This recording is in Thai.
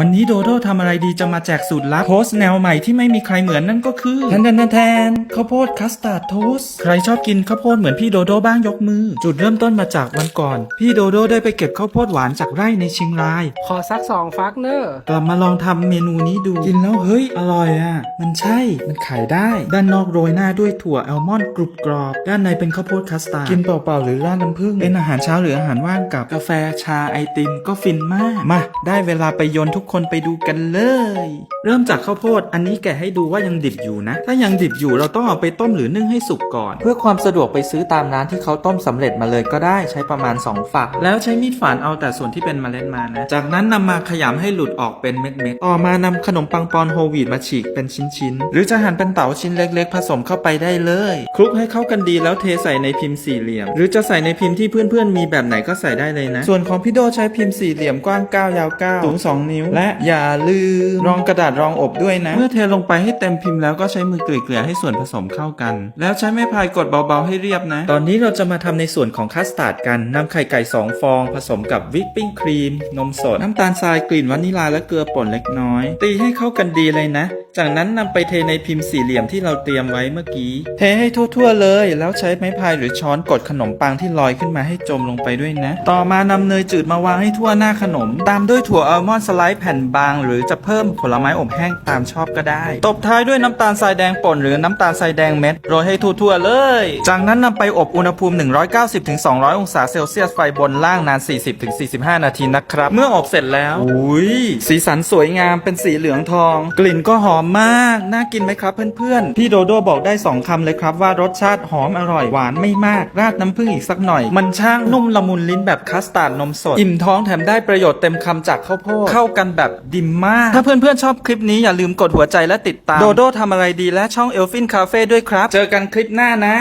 วันนี้โดโดทำอะไรดีจะมาแจกสูตรลับโทสต์แนวใหม่ที่ไม่มีใครเหมือนนั่นก็คือแทนแทนแทนแทนข้าวโพดคัสตาร์ดโทสใครชอบกินข้าวโพดเหมือนพี่โดโดบ้างยกมือ จุดเริ่มต้นมาจากวันก่อน พี่โดโดได้ไปเก็บข้าวโพดหวานจากไร่ในเชียงราย ขอสักสองฟักเนอะกลับมาลองทำเมนูนี้ดูกินแล้วเฮ้ย อร่อยอะ มันใช่มันขายได้ ด้านนอกโรยหน้าด้วยถั่วแอลมอนด์กรุบกรอบ ด้านในเป็นข้าวโพดคัสตาร์ดกินเปล่าๆหรือราดน้ำผึ้งเป็นอาหารเช้าหรืออาหารว่างกับกาแฟชาไอติมก็ฟินมากมาได้เวลาไปโยนทุกคนไปดูกันเลย เริ่มจากข้าวโพดอันนี้แกะให้ดูว่ายังดิบอยู่นะ ถ้ายังดิบอยู่เราต้องเอาไปต้มหรือนึ่งให้สุกก่อน เพื่อความสะดวกไปซื้อตามร้านที่เขาต้มสำเร็จมาเลยก็ได้ใช้ประมาณ 2 ฝัก แล้วใช้มีดฝานเอาแต่ส่วนที่เป็นเมล็ดมานะ จากนั้นนำมาขยำให้หลุดออกเป็นเม็ดๆต่อมานำขนมปังปอนโฮวีตมาฉีกเป็นชิ้นๆหรือจะหั่นเป็นเต๋าชิ้นเล็ก ๆ ผสมเข้าไปได้เลยคลุกให้เข้ากันดีแล้วเทใส่ในพิมพ์สี่เหลี่ยม หรือจะใส่ในพิมพ์ที่เพื่อนๆมีแบบไหนก็ใส่ได้เลยนะ ส่วนของพี่โดใช้พิมพ์สี่เหลี่ยมกว้าง 9 ยาว 9 สูง 2 นิ้วและอย่าลืมรองกระดาษรองอบด้วยนะ เมื่อเทลงไปให้เต็มพิมพ์แล้วก็ใช้มือเกลี่ยๆให้ส่วนผสมเข้ากัน แล้วใช้ไม้พายกดเบาๆให้เรียบนะ ตอนนี้เราจะมาทำในส่วนของคัสตาร์ดกันนำไข่ไก่ 2 ฟอง ผสมกับวิปปิ้งครีม นมสด น้ำตาลทรายกลิ่นวานิลาและเกลือป่นเล็กน้อย ตีให้เข้ากันดีเลยนะ จากนั้นนำไปเทในพิมพ์สี่เหลี่ยมที่เราเตรียมไว้เมื่อกี้ เทให้ทั่วๆเลย แล้วใช้ไม้พายหรือช้อนกดขนมปังที่ลอยขึ้นมาให้จมลงไปด้วยนะ ต่อมานำเนยจืดมาวางให้ทั่วหน้าขนม ตามด้วยถั่วอัลมอนด์สไลด์แผ่นบาง หรือจะเพิ่มผลไม้อบแห้งตามชอบก็ได้ ตบท้ายด้วยน้ำตาลทรายแดงป่นหรือน้ำตาลทรายแดงเม็ดโรยให้ทั่วๆเลย จากนั้นนำไปอบอุณหภูมิ 190-200 องศาเซลเซียสไฟบนล่างนาน 40-45 นาทีนะครับ เมื่ออบเสร็จแล้วอุ้ยสีสันสวยงามเป็นสีเหลืองทอง กลิ่นก็หอมมาก น่ากินไหมครับเพื่อนๆ พี่โดโดบอกได้ 2คำเลยครับว่ารสชาติหอมอร่อยหวานไม่มาก ราดน้ำผึ้งอีกสักหน่อย มันช่างนุ่มละมุนลิ้นแบบคัสตาร์ดนมสด อิ่มท้องแถมได้ประโยชน์เต็มคำจากข้าวโพดเข้ากันแบบดิมมาก ถ้าเพื่อนๆชอบคลิปนี้อย่าลืมกดหัวใจและติดตาม โดโดทำอะไรดีและช่องเอลฟินคาเฟ่ด้วยครับ เจอกันคลิปหน้านะ